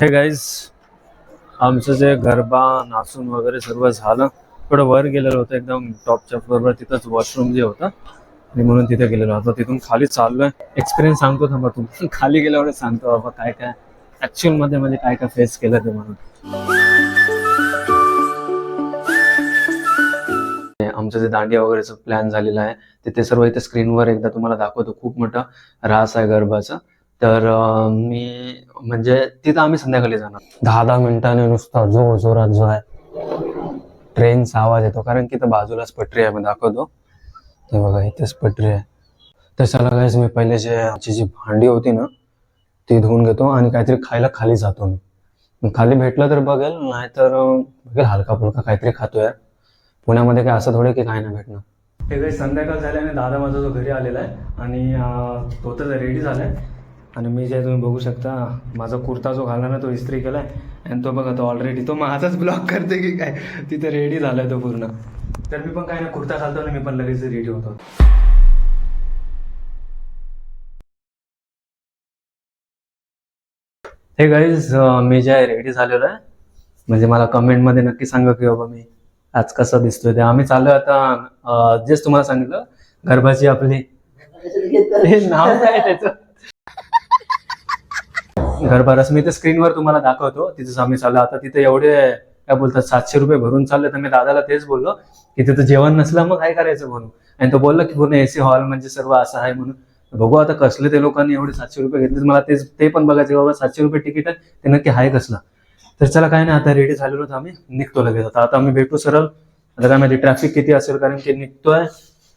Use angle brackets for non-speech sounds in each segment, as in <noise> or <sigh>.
हे गाईज आमचं जे गरबा नाचून वगैरे सर्व झालं थोडं वर गेलेलं होतं एकदम टॉपच्या फ्लोअरवर तिथंच वॉशरूम जे होतं आणि म्हणून तिथे गेलेलो. आता तिथून खाली चाललोय. एक्सपिरियन्स सांगतो थांबा तू. <laughs> खाली गेल्यावर सांगतो बाबा काय काय ऍक्च्युअलमध्ये म्हणजे काय काय फेस केलं ते म्हणून. आमचं जे दांडिया वगैरेचं प्लॅन झालेलं आहे तिथे सर्व इथे स्क्रीनवर एकदा तुम्हाला दाखवतो. खूप मोठा रास आहे गरबाचा. तर मी म्हणजे तिथं आम्ही संध्याकाळी जाणार. दहा दहा मिनिटाने नुसता जोर जोरात जो आहे ट्रेनचा आवाज येतो. कारण की इथं बाजूलाच पटरी आहे मी दाखवतो. ते बघा इथेच पटरी आहे. तर चला guys, मी पहिले जे आमची जी भांडी होती ना ती धुवून घेतो आणि काहीतरी खायला खाली जातो मी. खाली भेटलं तर बघेल नाहीतर बघेल हलका फुलका काहीतरी खातोय पुण्यामध्ये काय असं थोडे की काय नाही भेटणं हे काही संध्याकाळ झाले आणि दादा माझा जो घरी आलेला आहे आणि तो तर रेडी झालाय. आणि मी जे तुम्ही बघू शकता माझा कुर्ता जो घालला ना तो इस्त्री केलाय. आणि तो बघा तो ऑलरेडी तो माझाच ब्लॉक करते की काय? तिथे रेडी झालाय तो पूर्ण. तर मी पण काय ना कुर्ता घालतो ना मी पण लगेच रेडी होतो. हे गाईज मी जे आहे रेडी झालेलो आहे. म्हणजे मला कमेंटमध्ये नक्की सांगा की बाबा मी आज कसं दिसतोय ते. आम्ही चाललोय आता जेच तुम्हाला सांगितलं गरबाची आपली <laughs> हे नाव काय त्याचं? हो. घरभरास मी ते स्क्रीनवर तुम्हाला दाखवतो. तिथंच आम्ही चाललो. आता तिथे एवढे काय बोलतात सातशे रुपये भरून चालले तर मी दादाला तेच बोललो की तिथं जेवण नसलं मग काय करायचं म्हणून? आणि तो बोलला की पूर्ण एसी हॉल म्हणजे सर्व असं आहे म्हणून. बघू आता कसले ते लोकांनी एवढे सातशे रुपये घेतले. मला तेच ते पण बघायचे बाबा सातशे रुपये तिकीट आहे ते नक्की आहे कसलं? तर चला काय नाही आता रेडी झालेलो तर आम्ही. निघतो लगेच. आता आता आम्ही भेटू सरळ. आता काय माहिती ट्रॅफिक किती असेल कारण की निघतोय.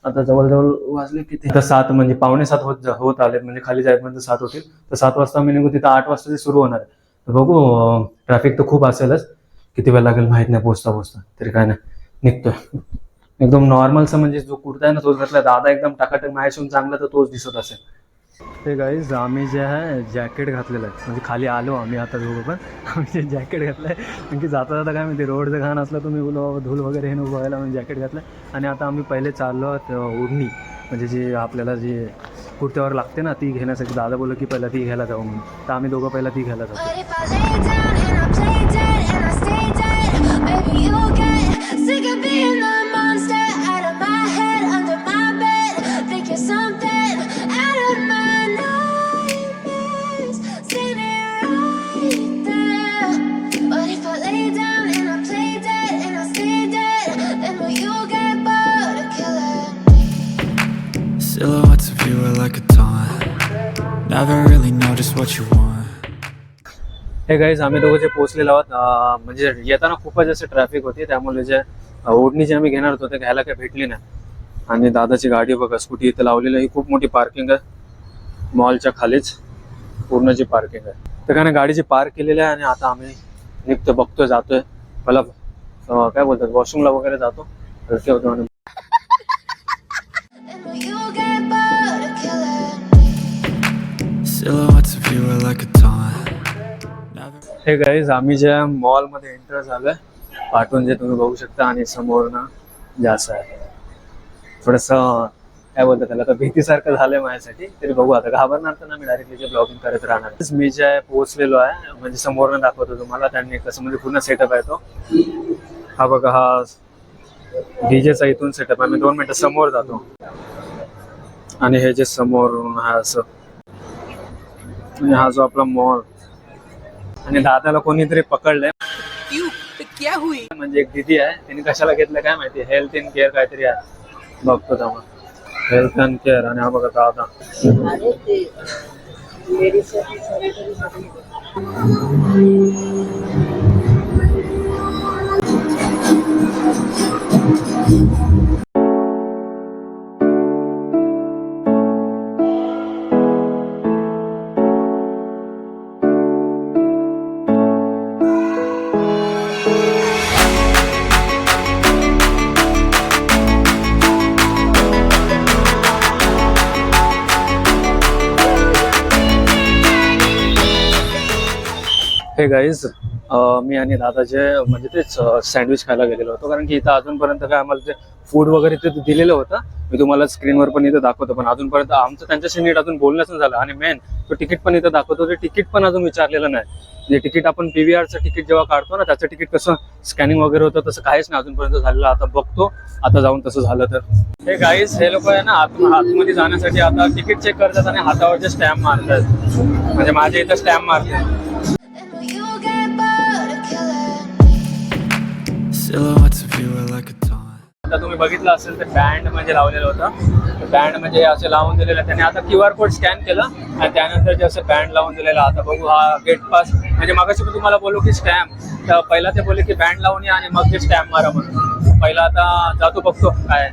आता जवळजवळ वाजले किती? आता सात म्हणजे पावणे सात होत होत आले म्हणजे खाली जायपर्यंत सात होतील. तर सात वाजता मी निघू तिथं आठ वाजता ते सुरू होणार आहे. तर बघू ट्रॅफिक तर खूप असेलच. किती वेळ लागेल माहीत नाही पोचता पोचता. तरी काय नाही. निघतोय. एकदम नॉर्मलचा म्हणजे जो कुर्ता आहे ना तोच घातला दादा एकदम टाकाटक माझ्याशिवून चांगला तर तोच दिसत असेल. हे गाईज आम्ही जे आहे जॅकेट घातलेलं आहे. म्हणजे खाली आलो आम्ही आता दोघं पण. आम्ही जे जॅकेट घातलं आहे कारण की जाता जाता काय माहिती रोडचं घाण असलं तुम्ही बोलो बाबा धूल वगैरे हे उभं व्हायला म्हणजे जॅकेट घातलं आणि आता आम्ही पहिले चाललो आहोत, ओढणी म्हणजे जी आपल्याला जी कुर्त्यावर लागते ना ती घेण्यासाठी. दादा बोललो की पहिला ती घ्यायला जाऊ म्हणून. तर आम्ही दोघं पहिला ती घ्यायला जातो हे गाईज आम्ही दोघं जे पोहोचलेलो आहोत म्हणजे येताना खूपच असे ट्रॅफिक होती त्यामुळे जे ओढणी जे आम्ही घेणार होतो ते घ्यायला काही भेटली नाही आणि दादाची गाडी बघा स्कूटी इथे लावलेली आहे ही खूप मोठी पार्किंग आहे मॉलच्या खालीच पूर्ण जी पार्किंग आहे तर काय गाडी जी पार्क केलेली आहे आणि आता आम्ही निघतो बघतोय जातोय मला काय बोलतात वॉशरूमला वगैरे जातो हलके होतो आणि? Silhouettes of you are like a. Hey guys आम्ही ज्या मॉलमध्ये एंटर झालोय पाठवून जे तुम्ही बघू शकता आणि समोर ना जास्त आहे. थोडस काय बोलतात त्याला तर भीतीसारखं झालंय माझ्यासाठी तरी बघू आता. घाबरणार तर ना मी डायरेक्टली जे ब्लॉगिंग करत राहणार. मी जे आहे पोहोचलेलो आहे म्हणजे समोरनं दाखवतो तुम्हाला त्यांनी कसं म्हणजे पूर्ण सेटअप आहे तो. हा बघा हा डीजेचा इथून सेटअप आहे. मी दोन मिनिटं समोर जातो. आणि हे जे समोर हा असं हा जो आपला मॉल आणि दादाला कोणीतरी पकडलंय. म्हणजे एक दिदी आहे तिने कशाला घेतलं काय माहिती? हेल्थ इन केअर काहीतरी आहे. बघतो तेव्हा. हेल्थ अँड केअर आणि हा बघा दादा. हे गाईज मी आणि दादाचे म्हणजे तेच सँडविच खायला गेलेलो होतो. कारण की इथं अजूनपर्यंत काय आम्हाला ते फूड वगैरे ते दिलेलं होतं मी तुम्हाला स्क्रीनवर पण इथं दाखवतो. पण अजूनपर्यंत आमचं त्यांच्याशी नीट अजून बोलणंच झालं. आणि मेन तो तिकीट पण इथं दाखवतो. ते तिकीट पण अजून विचारलेलं नाही. म्हणजे तिकीट आपण पीव्हीआरचं तिकीट जेव्हा काढतो ना त्याचं तिकीट कसं स्कॅनिंग वगैरे होतं तसं काहीच नाही अजूनपर्यंत झालेलं. आता बघतो. आता जाऊन तसं झालं तर. हे गाईज हे लोक आहे ना आत आतमध्ये जाण्यासाठी आता तिकीट चेक करतात आणि हातावरचे स्टॅम्प मारतात. म्हणजे माझ्या इथं स्टॅम्प मारतात आता तुम्ही बघितलं असेल ते बँड म्हणजे लावलेलं होतं. बँड म्हणजे असे लावून दिलेलं. त्याने आता क्यू आर कोड स्कॅन केला आणि त्यानंतर जे असं बँड लावून दिलेलं. आता बघू हा गेट पास. म्हणजे मागाशी मी तुम्हाला बोलू की स्टॅम्प तर पहिला ते बोलले की बँड लावून या आणि मग ते स्टॅम्प मारा म्हणून. पहिला आता जातो बघतो काय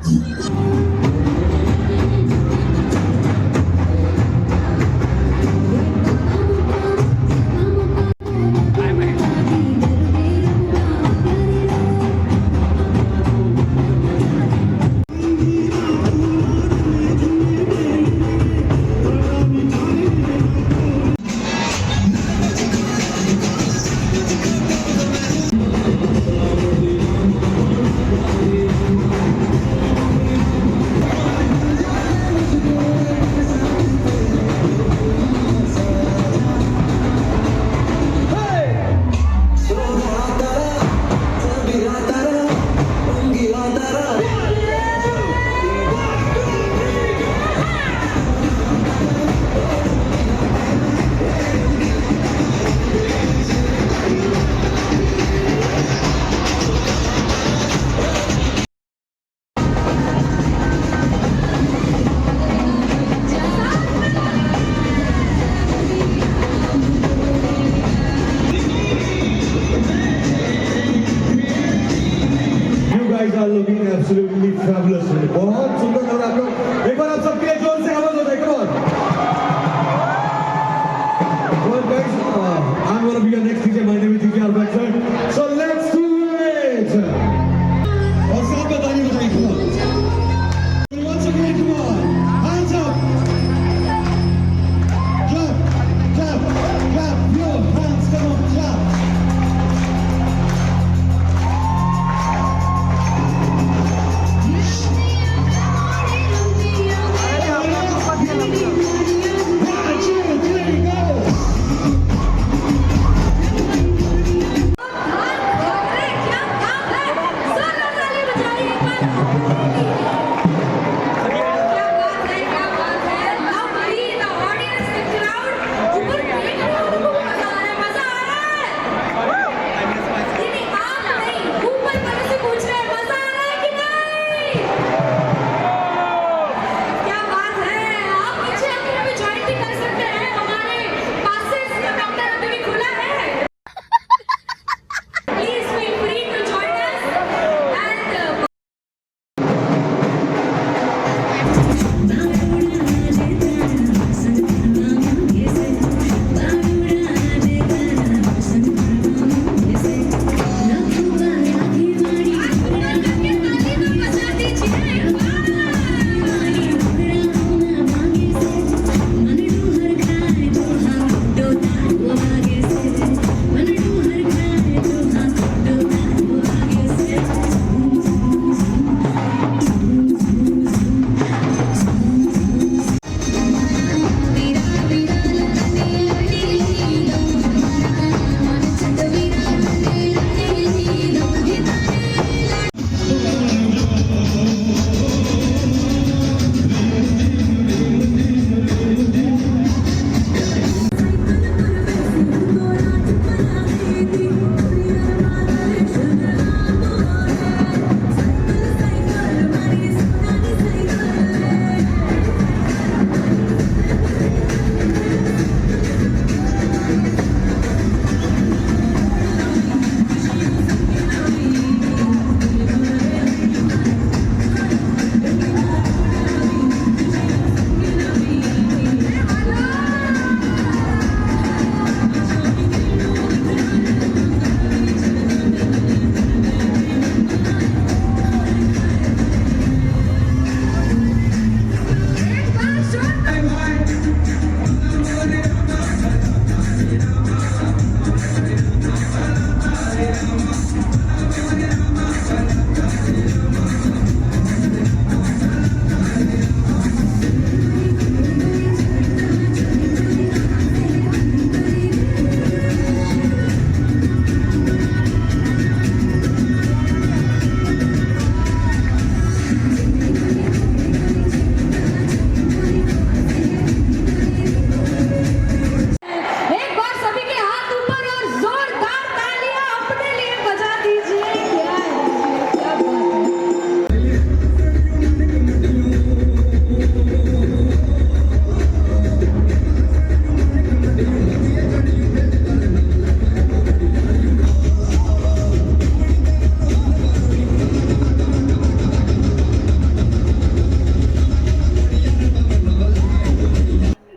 are looking absolutely fabulous. बहुत सुंदर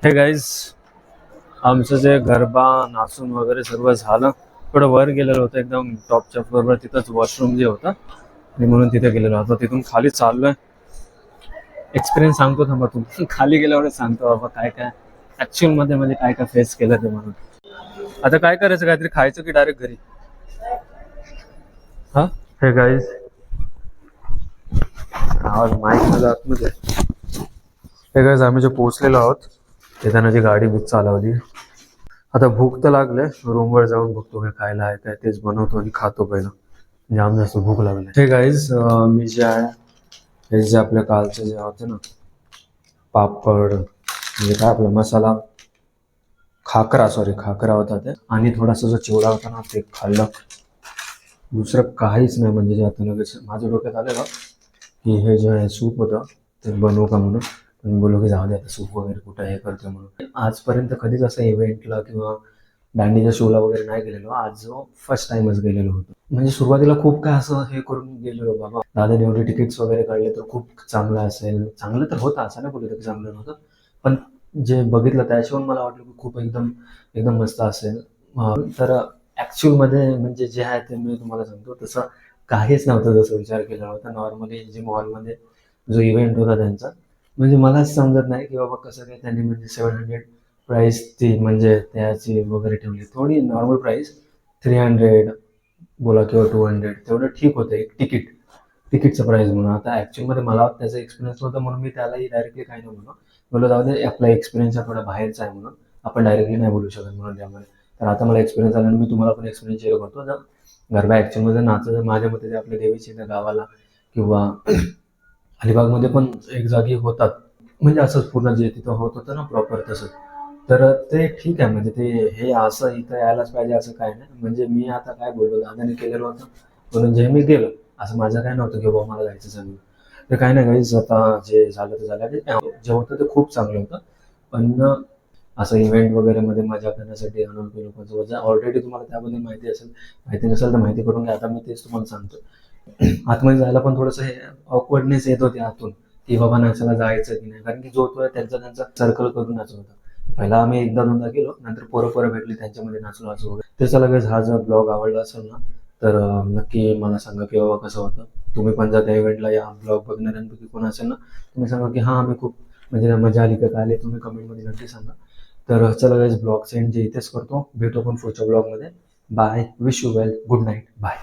हे गाईज आमचं जे गरबा नाचून वगैरे सर्व झालं थोडं वर गेलेलं होतं एकदम टॉपच्या फ्लोअरवर तिथंच वॉशरूम जे होतं आणि म्हणून तिथे गेलेलो. आता तिथून खाली चाललोय. एक्सपिरियन्स सांगतो थांबा तू खाली गेल्यावरच सांगतो बाबा काय काय ऍक्च्युअलमध्ये म्हणजे काय काय फेस केलं ते म्हणून. आता काय करायचं काहीतरी खायचं की डायरेक्ट घरी? हा? हे गाईज आवाज माईकमध्ये. आतमध्ये हे गाईज आम्ही जे पोहोचलेलो आहोत त्यानं जी गाडी बुक चालवली. आता भूक तर लागले रूमवर जाऊन बघतो काय खायला आहे काय तेच बनवतो आणि खातो पहिलं. म्हणजे जाम जास्त भूक लागली. हे गाईज मी जे आहे हे जे आपल्या कालचे जे होते ना पापड म्हणजे काय आपला मसाला खाकरा सॉरी खाकरा होता ते आणि थोडासा जो चिवडा होता ना ते खाल्लं. दुसरं काहीच नाही म्हणजे जे आता लगेच माझ्या डोक्यात आलेलं की हे जे आहे सूप होतं ते बनवू का म्हणून. पण बोललो की जाऊ दे आता सूप वगैरे कुठं हे करतो म्हणून. आजपर्यंत कधीच असं इव्हेंटला किंवा दांडीच्या शोला वगैरे नाही गेलेलो. आज जो फर्स्ट टाइमच गेलेलो होतो. म्हणजे सुरुवातीला खूप काय असं हे करून गेलेलो बाबा. दादाने एवढे तिकीट्स वगैरे काढले तर खूप चांगलं असेल. चांगलं तर होतं असं नाही बोलत की चांगलं नव्हतं. पण जे बघितलं त्याशिवाय मला वाटलं की खूप एकदम एकदम मस्त असेल. तर ऍक्च्युअलमध्ये म्हणजे जे आहे ते मी तुम्हाला सांगतो. तसं काहीच नव्हतं जसं विचार केला होता. नॉर्मली जिम हॉलमध्ये जो इव्हेंट होता त्यांचा म्हणजे मलाच समजत नाही की बाबा कसं काय त्यांनी म्हणजे सेवन हंड्रेड प्राईस ती म्हणजे त्याची वगैरे ठेवली. थोडी नॉर्मल प्राईस थ्री हंड्रेड बोला किंवा टू हंड्रेड तेवढं ठीक होतं एक तिकीट तिकीटचं प्राईस म्हणून. आता ॲक्च्युअलमध्ये मला त्याचा एक्सपिरियन्स नव्हता म्हणून मी त्यालाही डायरेक्टली काही नाही म्हणून बोललो जाऊ दे आपला एक्सपिरियन्स हा थोडा बाहेरचा आहे म्हणून. आपण डायरेक्टली नाही बोलू शकत म्हणून त्यामुळे. तर आता मला एक्सपिरियन्स आला आणि मी तुम्हाला पण एक्सपिरियन्स शेअर करतो. जर गरबा ॲक्च्युअलमध्ये नाचत माझ्या मते ते आपल्या देवीची गावाला किंवा अलिबागमध्ये पण एक जागी होतात. म्हणजे असंच पूर्ण जे तिथं होत होतं ना प्रॉपर तसं तर ते ठीक आहे म्हणजे ते हे असं इथं यायलाच पाहिजे असं काय नाही. म्हणजे मी आता काय बोललो दादाने केलेलं होतं. म्हणून जे मी गेलो असं माझं काय नव्हतं की बाबा मला जायचं सगळं. तर काही नाही काही आता जे झालं ते झालं. जे होतं ते खूप चांगलं होतं. पण असं इव्हेंट वगैरे मध्ये मजा करण्यासाठी अनोळखी लोकांचं ऑलरेडी तुम्हाला त्याबद्दल माहिती असेल माहिती नसेल तर माहिती करून घ्या. आता मी तेच तुम्हाला सांगतो. आतमध्ये जायला पण थोडंसं हे ऑकवर्डनेस येत होते आतून की बाबा नाचायला जायचं की नाही. कारण की जो तो त्यांचा त्यांचा सर्कल करून नाचत होता. पहिला आम्ही एकदा दोनदा गेलो नंतर पोरं पोरं भेटली त्यांच्यामध्ये नाचलो असं वगैरे. त्याचा लगेच हा जर ब्लॉग आवडला असेल ना तर नक्की मला सांगा की बाबा कसं होतं. तुम्ही पण जर त्या इव्हेंटला या ब्लॉग बघणाऱ्यांपैकी कोण असेल ना तुम्ही सांगा की हां आम्ही खूप म्हणजे मजा आली का काय आली तुम्ही कमेंटमध्ये नक्की सांगा. तर चला वेळेस ब्लॉग सेंड जे इथेच करतो. भेटू आपण पुढच्या ब्लॉगमध्ये bye wish you well good night bye